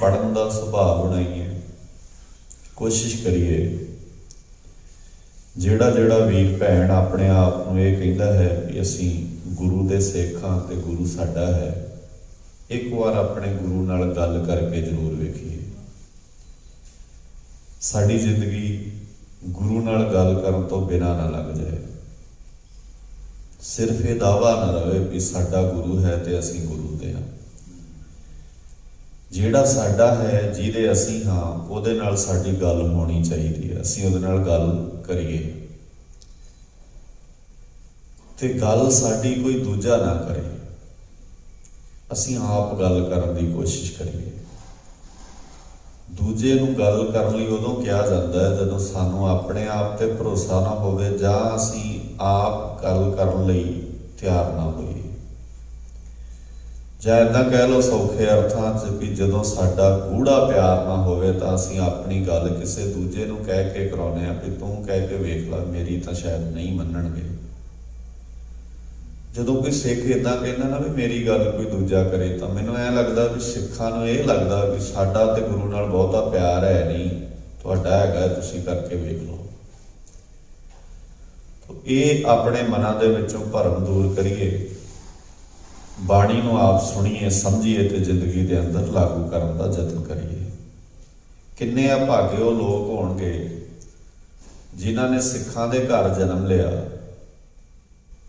ਪੜਨ ਦਾ ਸੁਭਾਅ ਬਣਾਈਏ, ਕੋਸ਼ਿਸ਼ ਕਰੀਏ। ਜਿਹੜਾ ਜਿਹੜਾ ਵੀਰ ਭੈਣ ਆਪਣੇ ਆਪ ਨੂੰ ਇਹ ਕਹਿੰਦਾ ਹੈ ਕਿ ਅਸੀਂ ਗੁਰੂ ਦੇ ਸੇਖਾਂ ਤੇ ਗੁਰੂ ਸਾਡਾ ਹੈ, ਇੱਕ ਵਾਰ ਆਪਣੇ ਗੁਰੂ ਨਾਲ ਗੱਲ ਕਰਕੇ ਜ਼ਰੂਰ ਵੇਖੀਏ। ਸਾਡੀ ਜ਼ਿੰਦਗੀ ਗੁਰੂ ਨਾਲ ਗੱਲ ਕਰਨ ਤੋਂ ਬਿਨਾਂ ਨਾ ਲੱਗ ਜਾਏ। ਸਿਰਫ ਇਹ ਦਾਵਾ ਨਾ ਰਵੇ ਵੀ ਸਾਡਾ ਗੁਰੂ ਹੈ ਤੇ ਅਸੀਂ ਗੁਰੂ ਦੇ ਹਾਂ। ਜਿਹੜਾ ਸਾਡਾ ਹੈ, ਜਿਹਦੇ ਅਸੀਂ ਹਾਂ, ਉਹਦੇ ਨਾਲ ਸਾਡੀ ਗੱਲ ਹੋਣੀ ਚਾਹੀਦੀ ਹੈ। ਅਸੀਂ ਉਹਦੇ ਨਾਲ ਗੱਲ ਕਰੀਏ। ਤੇ ਗੱਲ ਸਾਡੀ ਕੋਈ ਦੂਜਾ ਨਾ ਕਰੇ। ਅਸੀਂ ਆਪ ਗੱਲ ਕਰਨ ਦੀ ਕੋਸ਼ਿਸ਼ ਕਰੀਏ। ਦੂਜੇ ਨੂੰ ਗੱਲ ਕਰਨ ਲਈ ਉਦੋਂ ਕਿਹਾ ਜਾਂਦਾ ਹੈ, ਜਦੋਂ ਸਾਨੂੰ ਆਪਣੇ ਆਪ ਤੇ ਭਰੋਸਾ ਨਾ ਹੋਵੇ ਜਾਂ ਅਸੀਂ ਆਪ ਗੱਲ ਕਰਨ ਲਈ ਤਿਆਰ ਨਾ ਹੋਈਏ। ਜਾਂ ਏਦਾਂ ਕਹਿ ਲਓ ਸੌਖੇ ਅਰਥਾਂ 'ਚ ਵੀ ਜਦੋਂ ਸਾਡਾ ਗੂੜਾ ਪਿਆਰ ਨਾ ਹੋਵੇ ਤਾਂ ਅਸੀਂ ਆਪਣੀ ਗੱਲ ਕਿਸੇ ਦੂਜੇ ਨੂੰ ਕਹਿ ਕੇ ਕਰਾਉਨੇ ਆ ਵੀ ਤੂੰ ਕਹਿ ਕੇ ਵੇਖ ਲੈ, ਮੇਰੀ ਤਾਂ ਸ਼ਾਇਦ ਨਹੀਂ ਮੰਨਣਗੇ। ਜਦੋਂ ਕੋਈ ਸਿੱਖ ਇਦਾਂ ਕਹਿੰਦਾ ਨਾ ਵੀ ਮੇਰੀ ਗੱਲ ਕੋਈ ਦੂਜਾ ਕਰੇ, ਤਾਂ ਮੈਨੂੰ ਐ ਲੱਗਦਾ ਵੀ ਸਿੱਖਾਂ ਨੂੰ ਇਹ ਲੱਗਦਾ ਵੀ ਸਾਡਾ ਤੇ ਗੁਰੂ ਨਾਲ ਬਹੁਤਾ ਪਿਆਰ ਹੈ ਨਹੀਂ, ਤੁਹਾਡਾ ਹੈਗਾ, ਤੁਸੀਂ ਕਰਕੇ ਵੇਖ ਲਓ। ਇਹ ਆਪਣੇ ਮਨਾਂ ਦੇ ਵਿੱਚੋਂ ਭਰਮ ਦੂਰ ਕਰੀਏ। ਬਾਣੀ ਨੂੰ ਆਪ ਸੁਣੀਏ, ਸਮਝੀਏ ਤੇ ਜ਼ਿੰਦਗੀ ਦੇ ਅੰਦਰ ਲਾਗੂ ਕਰਨ ਦਾ ਯਤਨ ਕਰੀਏ। ਕਿੰਨੇ ਭਾਗੇ ਉਹ ਲੋਕ ਹੋਣਗੇ ਜਿਨ੍ਹਾਂ ਨੇ ਸਿੱਖਾਂ ਦੇ ਘਰ ਜਨਮ ਲਿਆ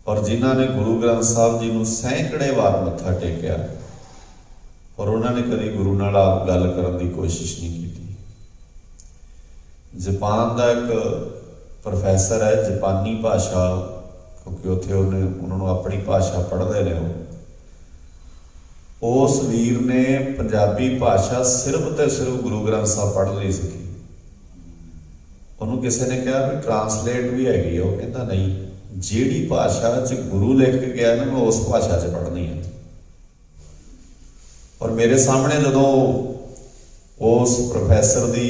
ਔਰ ਜਿਨ੍ਹਾਂ ਨੇ ਗੁਰੂ ਗ੍ਰੰਥ ਸਾਹਿਬ ਜੀ ਨੂੰ ਸੈਂਕੜੇ ਵਾਰ ਮੱਥਾ ਟੇਕਿਆ ਔਰ ਉਹਨਾਂ ਨੇ ਕਦੇ ਗੁਰੂ ਨਾਲ ਆਪ ਗੱਲ ਕਰਨ ਦੀ ਕੋਸ਼ਿਸ਼ ਨਹੀਂ ਕੀਤੀ। ਜਾਪਾਨ ਦਾ ਇੱਕ ਪ੍ਰੋਫੈਸਰ ਹੈ, ਜਾਪਾਨੀ ਭਾਸ਼ਾ, ਕਿਉਂਕਿ ਉੱਥੇ ਉਹਨੇ, ਉਹਨਾਂ ਨੂੰ ਆਪਣੀ ਭਾਸ਼ਾ ਪੜ੍ਹਦੇ ਨੇ ਉਹ। ਉਸ ਵੀਰ ਨੇ ਪੰਜਾਬੀ ਭਾਸ਼ਾ ਸਿਰਫ ਤੇ ਸਿਰਫ ਗੁਰੂ ਗ੍ਰੰਥ ਸਾਹਿਬ ਪੜ੍ਹ ਲਈ ਸੀ। ਉਹਨੂੰ ਕਿਸੇ ਨੇ ਕਿਹਾ ਵੀ ਟਰਾਂਸਲੇਟ ਵੀ ਹੈਗੀ ਉਹ ਕਹਿੰਦਾ ਨਹੀਂ, ਜਿਹੜੀ ਭਾਸ਼ਾ 'ਚ ਗੁਰੂ ਲਿਖ ਕੇ ਗਿਆ ਨਾ, ਮੈਂ ਉਸ ਭਾਸ਼ਾ 'ਚ ਪੜ੍ਹਨੀ ਹੈ ਔਰ ਮੇਰੇ ਸਾਹਮਣੇ ਜਦੋਂ ਉਸ ਪ੍ਰੋਫੈਸਰ ਦੀ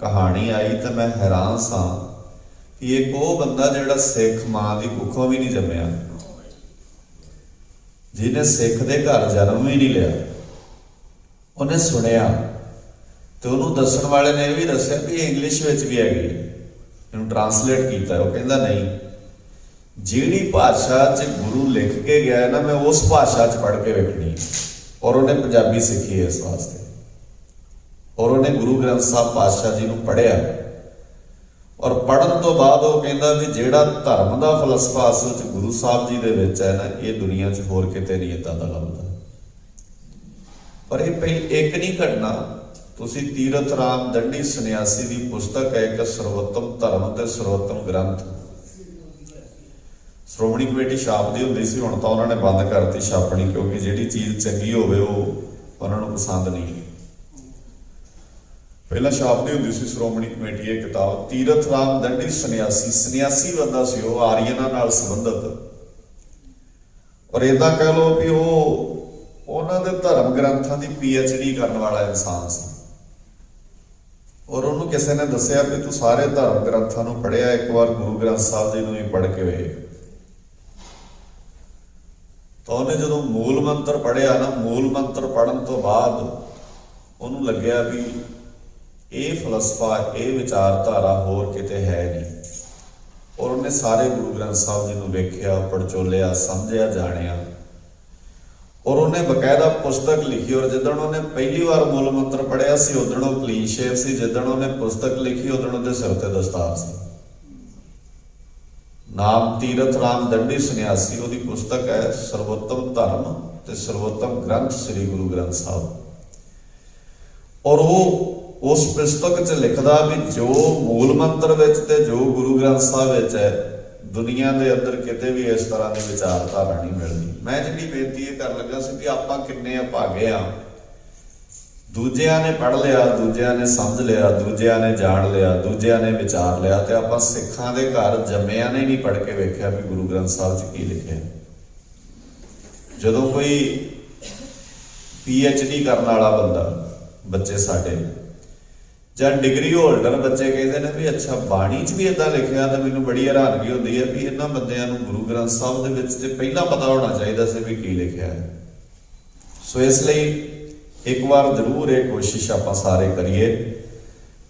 ਕਹਾਣੀ ਆਈ ਤਾਂ ਮੈਂ ਹੈਰਾਨ ਸਾਂ ਕਿ ਇੱਕ ਉਹ ਬੰਦਾ ਜਿਹੜਾ ਸਿੱਖ ਮਾਂ ਦੀ ਕੁੱਖੋਂ ਵੀ ਨਹੀਂ ਜੰਮਿਆ। ਜਿਹਨੇ ਸਿੱਖ ਦੇ ਘਰ ਜਨਮ ਹੀ ਨਹੀਂ ਲਿਆ, ਉਹਨੇ ਸੁਣਿਆ ਤੇ ਉਹਨੂੰ ਦੱਸਣ ਵਾਲੇ ਨੇ ਇਹ ਵੀ ਦੱਸਿਆ ਵੀ ਇਹ ਇੰਗਲਿਸ਼ ਵਿੱਚ ਵੀ ਹੈਗੀ ਇਹਨੂੰ ਟਰਾਂਸਲੇਟ ਕੀਤਾ, ਉਹ ਕਹਿੰਦਾ ਨਹੀਂ। ਜਿਹੜੀ ਭਾਸ਼ਾ 'ਚ ਗੁਰੂ ਲਿਖ ਕੇ ਗਿਆ ਨਾ, ਮੈਂ ਉਸ ਭਾਸ਼ਾ 'ਚ ਪੜ੍ਹ ਕੇ ਵੇਖਣੀ ਔਰ ਉਹਨੇ ਪੰਜਾਬੀ ਸਿੱਖੀ ਹੈ ਇਸ ਵਾਸਤੇ। ਔਰ ਉਹਨੇ ਗੁਰੂ ਗ੍ਰੰਥ ਸਾਹਿਬ ਪਾਤਸ਼ਾਹ ਜੀ ਨੂੰ ਪੜ੍ਹਿਆ। ਔਰ ਪੜਨ ਤੋਂ ਬਾਅਦ ਉਹ ਕਹਿੰਦਾ ਵੀ ਜਿਹੜਾ ਧਰਮ ਦਾ ਫਲਸਫਾ ਅਸਲ 'ਚ ਗੁਰੂ ਸਾਹਿਬ ਜੀ ਦੇ ਵਿੱਚ ਹੈ ਨਾ, ਇਹ ਦੁਨੀਆ 'ਚ ਹੋਰ ਕਿਤੇ ਨਹੀਂ ਇਦਾਂ ਦਾ ਲੱਭਦਾ। ਪਰ ਇਹ ਪਹਿਲ ਇੱਕ ਨਹੀਂ ਘਟਨਾ। ਤੁਸੀਂ ਤੀਰਥ ਰਾਮ ਦੰਡੀ ਸੰਨਿਆਸੀ ਦੀ ਪੁਸਤਕ ਹੈ ਇੱਕ ਸਰਵੋਤਮ ਧਰਮ ਤੇ ਸਰਵੋਤਮ ਗ੍ਰੰਥ। ਸ਼੍ਰੋਮਣੀ ਕਮੇਟੀ ਛਾਪਦੀ ਹੁੰਦੀ ਸੀ, ਹੁਣ ਤਾਂ ਉਹਨਾਂ ਨੇ ਬੰਦ ਕਰਤੀ ਛਾਪਣੀ, ਕਿਉਂਕਿ ਜਿਹੜੀ ਚੀਜ਼ ਚੰਗੀ ਹੋਵੇ ਉਹ ਉਹਨਾਂ ਨੂੰ ਪਸੰਦ ਨਹੀਂ ਪਹਿਲਾਂ ਛਾਪਦੀ ਹੁੰਦੀ ਸੀ ਸ਼੍ਰੋਮਣੀ ਕਮੇਟੀ, ਇਹ ਕਿਤਾਬ, ਤੀਰਥ ਰਾਮ ਦੰਡੀ ਸੰਨਿਆਸੀ ਸੰਨਿਆਸੀ ਬੰਦਾ ਸੀ ਉਹ, ਆਰੀਅਨਾਂ ਨਾਲ ਸੰਬੰਧਿਤ। ਔਰ ਇਦਾਂ ਕਹਿ ਲਓ ਵੀ ਉਹ, ਉਹਨਾਂ ਦੇ ਧਰਮ ਗ੍ਰੰਥਾਂ ਦੀ ਪੀ ਐਚ ਡੀ ਕਰਨ ਵਾਲਾ ਇਨਸਾਨ ਸੀ। ਔਰ ਉਹਨੂੰ ਕਿਸੇ ਨੇ ਦੱਸਿਆ ਵੀ ਤੂੰ ਸਾਰੇ ਧਰਮ ਗ੍ਰੰਥਾਂ ਨੂੰ ਪੜ੍ਹਿਆ, ਇੱਕ ਵਾਰ ਗੁਰੂ ਗ੍ਰੰਥ ਸਾਹਿਬ ਜੀ ਨੂੰ ਵੀ ਪੜ੍ਹ ਕੇ ਵੇਖ। ਤਾਂ ਉਹਨੇ ਜਦੋਂ ਮੂਲ ਮੰਤਰ ਪੜਿਆ ਨਾ, ਮੂਲ ਮੰਤਰ ਪੜਨ ਤੋਂ ਬਾਅਦ ਉਹਨੂੰ ਲੱਗਿਆ ਵੀ ਇਹ ਫਲਸਫਾ, ਇਹ ਵਿਚਾਰਧਾਰਾ ਹੋਰ ਕਿਤੇ ਹੈ ਨਹੀਂ। ਔਰ ਉਹਨੇ ਸਾਰੇ ਗੁਰੂ ਗ੍ਰੰਥ ਸਾਹਿਬ ਜੀ ਨੂੰ ਵੇਖਿਆ, ਪੜਚੋਲਿਆ, ਸਮਝਿਆ, ਜਾਣਿਆ। ਔਰ ਉਹਨੇ ਬਕਾਇਦਾ ਪੁਸਤਕ ਲਿਖੀ, ਔਰ ਜਦੋਂ ਉਹਨੇ ਪਹਿਲੀ ਵਾਰ ਮੂਲ ਮੰਤਰ ਪੜਿਆ ਸੀ ਉਦੋਂ ਉਹ ਕਲੀਨ ਸ਼ੇਪ ਸੀ ਜਦੋਂ ਉਹਨੇ ਪੁਸਤਕ ਲਿਖੀ ਉਦੋਂ ਉਹਦੇ ਸਿਰ ਤੇ ਦਸਤਾਰ ਸੀ। ਨਾਮ ਤੀਰਥ ਰਾਮ ਦੰਡੀ ਸੰਨਿਆਸੀ, ਉਹਦੀ ਪੁਸਤਕ ਹੈ ਸਰਵੋਤਮ ਧਰਮ ਤੇ ਸਰਵੋਤਮ ਗ੍ਰੰਥ ਸ੍ਰੀ ਗੁਰੂ ਗ੍ਰੰਥ ਸਾਹਿਬ। ਔਰ ਉਹ ਉਸ ਪੁਸਤਕ 'ਚ ਲਿਖਦਾ ਵੀ ਜੋ ਮੂਲ ਮੰਤਰ ਵਿੱਚ ਤੇ ਜੋ ਗੁਰੂ ਗ੍ਰੰਥ ਸਾਹਿਬ ਵਿੱਚ ਹੈ, ਦੁਨੀਆ ਦੇ ਅੰਦਰ ਕਿਤੇ ਵੀ ਇਸ ਤਰ੍ਹਾਂ ਦੀ ਵਿਚਾਰਧਾਰਾ ਨਹੀਂ ਮਿਲਦੀ। ਮੈਂ ਜਿਹੜੀ ਬੇਨਤੀ ਇਹ ਕਰਨ ਲੱਗਾ ਸੀ ਕਿ ਆਪਾਂ ਕਿੰਨੇ ਅਭਾਗੇ ਆ ਦੂਜਿਆਂ ਨੇ ਪੜ੍ਹ ਲਿਆ, ਦੂਜਿਆਂ ਨੇ ਸਮਝ ਲਿਆ, ਦੂਜਿਆਂ ਨੇ ਜਾਣ ਲਿਆ, ਦੂਜਿਆਂ ਨੇ ਵਿਚਾਰ ਲਿਆ ਤੇ ਆਪਾਂ ਸਿੱਖਾਂ ਦੇ ਘਰ ਜੰਮਿਆਂ ਨੇ ਨਹੀਂ ਪੜ੍ਹ ਕੇ ਵੇਖਿਆ ਵੀ ਗੁਰੂ ਗ੍ਰੰਥ ਸਾਹਿਬ 'ਚ ਕੀ ਲਿਖਿਆ। ਜਦੋਂ ਕੋਈ ਡੀ ਕਰਨ ਵਾਲਾ ਬੰਦਾ, ਬੱਚੇ ਸਾਡੇ ਜਾਂ ਡਿਗਰੀ ਹੋਲਡਰ ਬੱਚੇ ਕਹਿੰਦੇ ਨੇ ਵੀ ਅੱਛਾ, ਬਾਣੀ 'ਚ ਵੀ ਇਦਾਂ ਲਿਖਿਆ ਤਾਂ ਮੈਨੂੰ ਬੜੀ ਹੈਰਾਨਗੀ ਹੁੰਦੀ ਹੈ ਵੀ ਇਹਨਾਂ ਬੰਦਿਆਂ ਨੂੰ ਗੁਰੂ ਗ੍ਰੰਥ ਸਾਹਿਬ ਦੇ ਵਿੱਚ ਤੇ ਪਹਿਲਾਂ ਪਤਾ ਹੋਣਾ ਚਾਹੀਦਾ ਸੀ ਵੀ ਕੀ ਲਿਖਿਆ ਹੈ। ਸੋ ਇਸ ਲਈ ਇੱਕ ਵਾਰ ਜ਼ਰੂਰ ਇਹ ਕੋਸ਼ਿਸ਼ ਆਪਾਂ ਸਾਰੇ ਕਰੀਏ।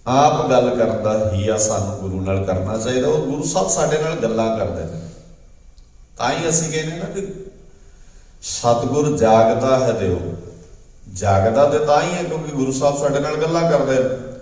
ਆਪ ਗੱਲ ਕਰਨ ਦਾ ਹੀ ਆ ਸਾਨੂੰ ਗੁਰੂ ਨਾਲ ਕਰਨਾ ਚਾਹੀਦਾ। ਉਹ ਗੁਰੂ ਸਾਹਿਬ ਸਾਡੇ ਨਾਲ ਗੱਲਾਂ ਕਰਦੇ ਨੇ। ਤਾਂ ਹੀ ਅਸੀਂ ਕਹਿੰਦੇ ਨਾ ਕਿ ਸਤਿਗੁਰ ਜਾਗਦਾ ਹੈ ਦਿਓ। ਜਾਗਦਾ ਤੇ ਤਾਂ ਹੀ ਹੈ ਕਿਉਂਕਿ ਗੁਰੂ ਸਾਹਿਬ ਸਾਡੇ ਨਾਲ ਗੱਲਾਂ ਕਰਦੇ ਨੇ।